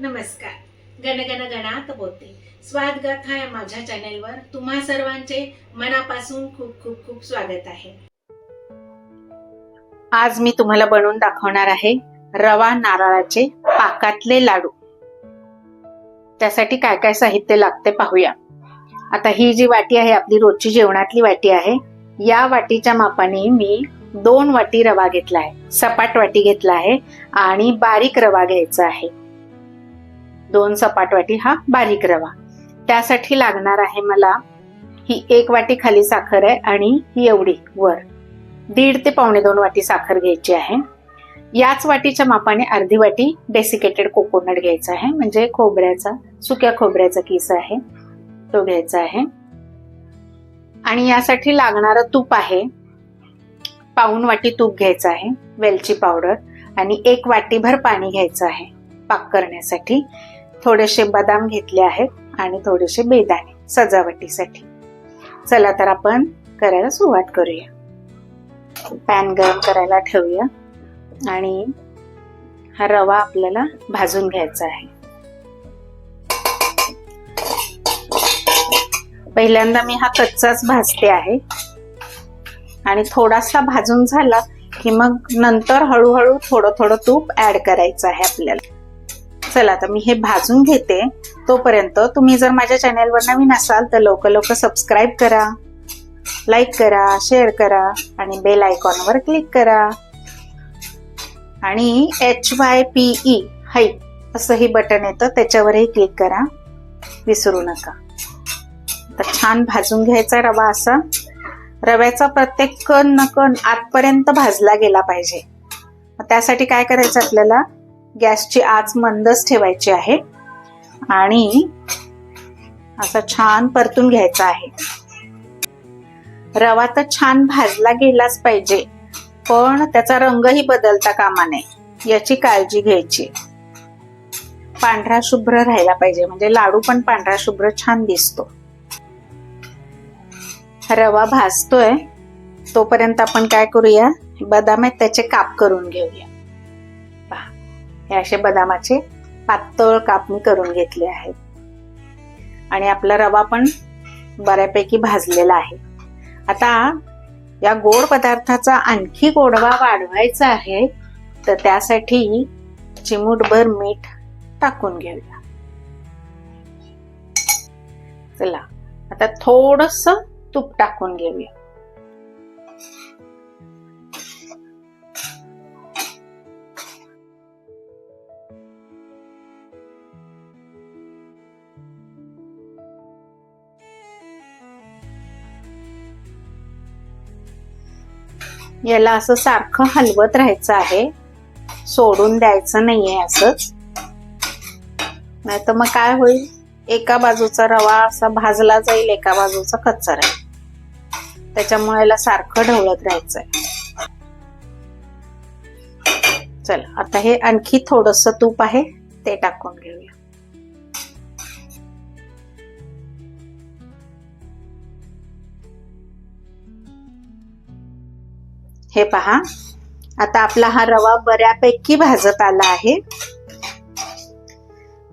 नमस्कार. गणगण गणात बोलते स्वाद गाथा या माझ्या चॅनेलवर तुम्हा सर्वांचे मनापासून खूप खूप खूप स्वागत आहे. आज मी तुम्हाला बनवून दाखवणार आहे रवा नारळाचे पाकातले लाडू. त्यासाठी काय काय साहित्य लागते पाहूया. आता ही जी वाटी आहे आपली रोजची जेवणातली वाटी आहे या वाटीच्या मापाने मी दोन वाटी रवा घेतला आहे. सपाट वाटी घेतला आहे आणि बारीक रवा घ्यायचा आहे. दोन सपाट वाटी हा बारीक रवा. त्यासाठी लागणार आहे मला ही एक वाटी खाली साखर आहे आणि ही एवढी वर. दीड ते पावणे दोन वाटी साखर घ्यायची आहे. याच वाटीच्या मापाने अर्धी वाटी डेसिकेटेड कोकोनट घ्यायचा आहे. म्हणजे खोबऱ्याचा सुक्या खोबऱ्याचा किस आहे. तो घ्यायचा आहे. आणि यासाठी लागणारं तूप आहे. पाऊन वाटी तूप घ्यायचं आहे. वेलची पावडर. आणि एक वाटीभर पाणी घ्यायचं आहे. पाक करण्यासाठी. थोडेसे बदाम घेतले आहेत आणि थोडेसे बेदाणे सजावटीसाठी. चला तर आपण करायला सुरुवात करूया. पॅन गरम करायला ठेवूया आणि हा रवा आपल्याला भाजून घ्यायचा आहे. पहिल्यांदा मी हा कच्चाच भाजते आहे. आणि थोडासा भाजून झाला की मग नंतर हळूहळू थोडं थोडं तूप ऍड करायचं आहे आपल्याला. चला तर मी हे भाजून घेते. तोपर्यंत तुम्ही जर माझ्या चॅनेलवर नवीन असाल तर लवकर लवकर सबस्क्राईब करा लाईक करा शेअर करा आणि बेल आयकॉनवर क्लिक करा. आणि एच वाय पी ई हाय असं हे बटन येतं त्याच्यावरही क्लिक करा. विसरू नका. तर छान भाजून घ्यायचा रवा असा. रव्याचा प्रत्येक कण न कण आतपर्यंत भाजला गेला पाहिजे. त्यासाठी काय करायचं आपल्याला? गॅसची आच मंदच ठेवायची आहे. आणि असं छान परतून घ्यायचा आहे. रवा तर छान भाजला गेलाच पाहिजे पण त्याचा रंगही बदलता कामा नये याची काळजी घ्यायची. पांढरा शुभ्र राहायला पाहिजे म्हणजे लाडू पण पांढरा शुभ्र छान दिसतो. रवा भाजतोय तोपर्यंत आपण काय करूया बदाम आहेत त्याचे काप करून घेऊया. हे असे बदामाचे पातळ काप मी करून घेतले आहेत. आणि आपला रवा पण बऱ्यापैकी भाजलेला आहे. आता या गोड पदार्थाचा आणखी गोडवा वाढवायचा आहे तर त्यासाठी चिमूटभर मीठ टाकून घेऊया. चला आता थोडस तूप टाकून घेऊया. याला असं सारखं हलवत राहायचं आहे. सोडून द्यायचं नाहीये असंच. नाही तर मग काय होईल? एका बाजूचा रवा असा भाजला जाईल एका बाजूचा कच्चा राहील. त्याच्यामुळे याला सारखं ढवळत राहायचंय. चल आता हे आणखी थोडस तूप आहे ते टाकून घेऊया. हे पहा. आता आपला हा रवा बऱ्यापैकी भाजत आला आहे.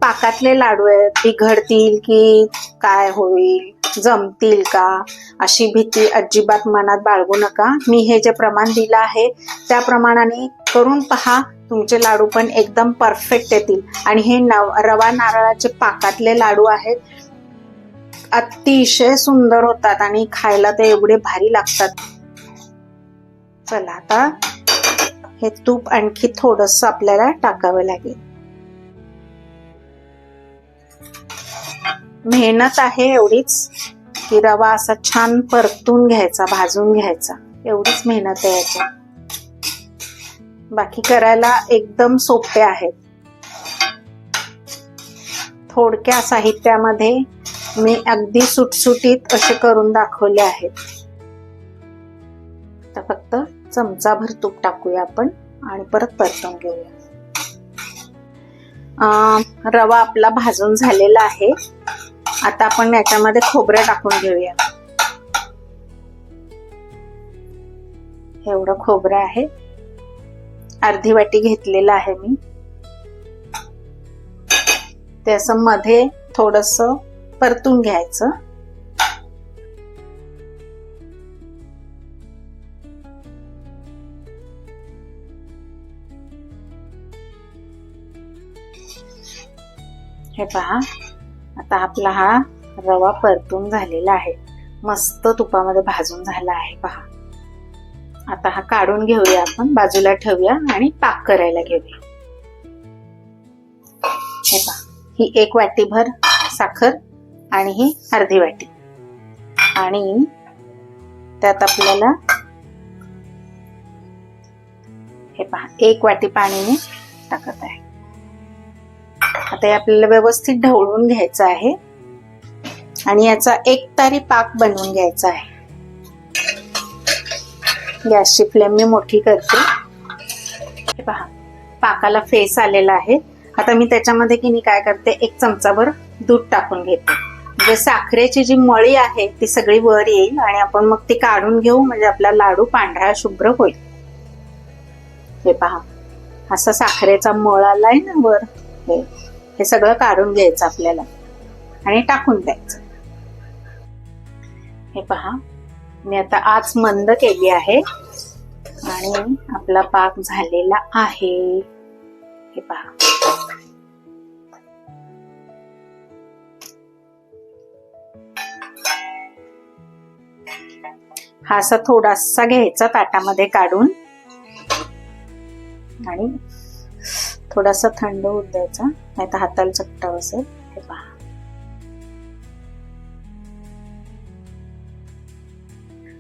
पाकातले लाडू आहेत बिघडतील की काय होईल जमतील का? अशी भीती अजिबात मनात बाळगू नका. मी हे जे प्रमाण दिलं आहे त्या प्रमाणाने करून पहा तुमचे लाडू पण एकदम परफेक्ट येतील. आणि हे नव रवा नारळाचे पाकातले लाडू आहेत अतिशय सुंदर होतात आणि खायला ते एवढे भारी लागतात. चला आता हे तूप आणखी थोडस आपल्याला टाकावं लागेल. मेहनत आहे एवढीच की रवा असा छान परतून घ्यायचा भाजून घ्यायचा. एवढीच मेहनत आहे याच्यात बाकी करायला एकदम सोपे आहेत. थोडक्या साहित्यामध्ये मी अगदी सुटसुटीत असे करून दाखवले आहेत. चमचाभर तूप टाकूया आपण आणि परत परतून घेऊया. रवा आपला भाजून झालेला आहे. आता आपण याच्यामध्ये खोबरं टाकून घेऊया. एवढं खोबरं आहे. अर्धी वाटी घेतलेलं आहे मी. ते असं मध्ये थोडस परतून घ्यायचं. हे पहा. आता आपला हा रवा परतून झालेला आहे. मस्त तुपामध्ये भाजून झाला आहे पहा. आता हा काढून घेऊया आपण बाजूला ठेवूया आणि पाक करायला घेऊया. हे पहा. ही एक वाटीभर साखर आणि ही अर्धी वाटी. आणि त्यात आपल्याला हे पहा एक वाटी पाणी मी टाकत आहे. आता हे आपल्याला व्यवस्थित ढवळून घ्यायचं आहे. आणि याचा एक तारी पाक बनवून घ्यायचा आहे. गॅसची फ्लेम मी मोठी करते. हे पहा पाकाला फेस आलेला आहे. आता मी त्याच्यामध्ये की नाही काय करते एक चमचाभर दूध टाकून घेते. म्हणजे साखरेची जी मळी आहे ती सगळी वर येईल आणि आपण मग ती काढून घेऊ म्हणजे आपला लाडू पांढरा शुभ्र होईल. हे पहा असा साखरेचा मळ आलाय ना वर. हे हे सगळं काढून घ्यायचं आपल्याला. आणि टाकून द्यायचं. हे पहा. मी आता आज मंद केली आहे. आणि आपला पाक झालेला आहे. हे पहा. हा असा थोडासा घ्यायचा ताटामध्ये काढून. आणि थोडासा थंड होत द्यायचा. नाही तर हाताला चट्टा बसेल हे पहा.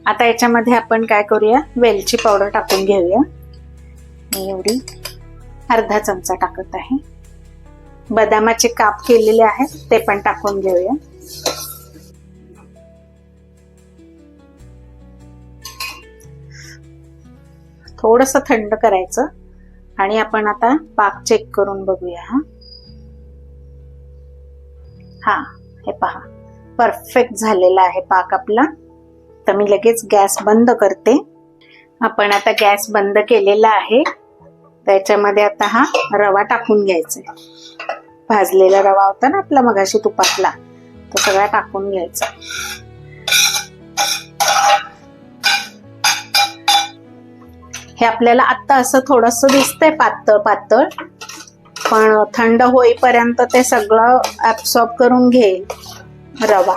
आता याच्यामध्ये आपण काय करूया? वेलची पावडर टाकून घेऊया. मी एवढी अर्धा चमचा टाकत आहे. बदामाचे काप केलेले आहेत ते पण टाकून घेऊया. थोडस थंड करायचं. आणि आपण आता पाक चेक करून बघूया. हा हा हे पहा. परफेक्ट झालेला आहे पाक आपला. तर मी लगेच गॅस बंद करते. आपण आता गॅस बंद केलेला आहे. त्याच्यामध्ये आता हा रवा टाकून घ्यायचा भाजलेला रवा होता ना आपला मगाशी तुपातला तो सगळा टाकून घ्यायचा. हे आपल्याला आता असं थोडस दिसतंय पातळ पातळ. पण थंड होईपर्यंत ते सगळं ॲब्सॉर्ब करून घेईल. रवा.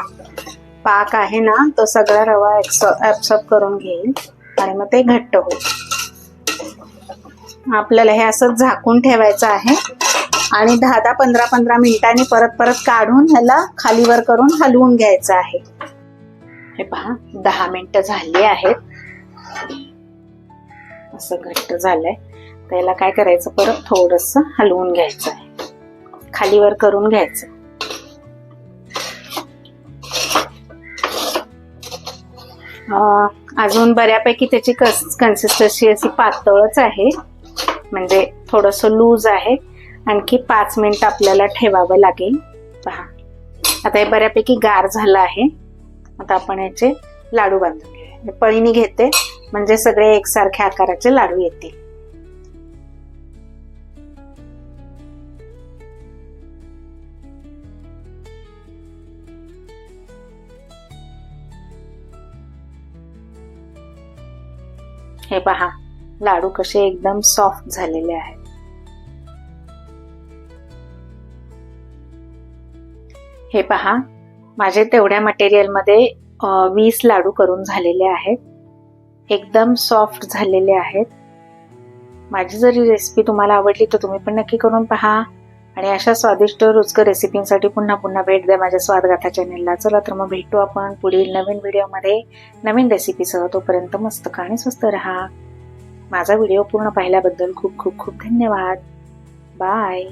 पाक आहे ना तो सगळा रवा ऍब्सॉर्ब करून घेईल. आणि मग ते घट्ट होईल. आपल्याला हे असं झाकून ठेवायचं आहे. आणि दहा दहा पंधरा पंधरा मिनिटांनी परत परत काढून ह्याला खालीवर करून हलवून घ्यायचं आहे. हे पहा दहा मिनिटं झाली आहेत. असं घट्ट झालंय. त्याला काय करायचं? परत थोडस हलवून घ्यायचं आहे खालीवर करून घ्यायचं. अजून बऱ्यापैकी त्याची कन्सिस्टन्सी अशी पातळच आहे. म्हणजे थोडस लूज आहे. आणखी पाच मिनिट आपल्याला ठेवावं लागेल. पहा. आता हे बऱ्यापैकी गार झालं आहे. आता आपण याचे लाडू बांधून घेऊया. पळीने घेते. म्हणजे सगळे एकसारख्या आकाराचे लाडू येतील. हे पहा लाडू कसे एकदम सॉफ्ट झालेले आहेत. हे पहा माझे तेवढ्या मटेरियलमध्ये वीस लाडू करून झालेले आहेत. एकदम सॉफ्ट झालेले आहेत. माझी जरी रेसिपी तुम्हाला आवडली तर तुम्ही पण नक्की करून पहा. आणि अशा स्वादिष्ट रुचकर रेसिपींसाठी पुन्हा पुन्हा भेट द्या माझ्या स्वादगाथा चॅनेलला चला तर मग भेटू आपण पुढील नवीन व्हिडिओमध्ये नवीन रेसिपीसह तोपर्यंत मस्त आणि स्वस्त राहा. माझा व्हिडिओ पूर्ण पाहिल्याबद्दल खूप खूप खूप धन्यवाद. बाय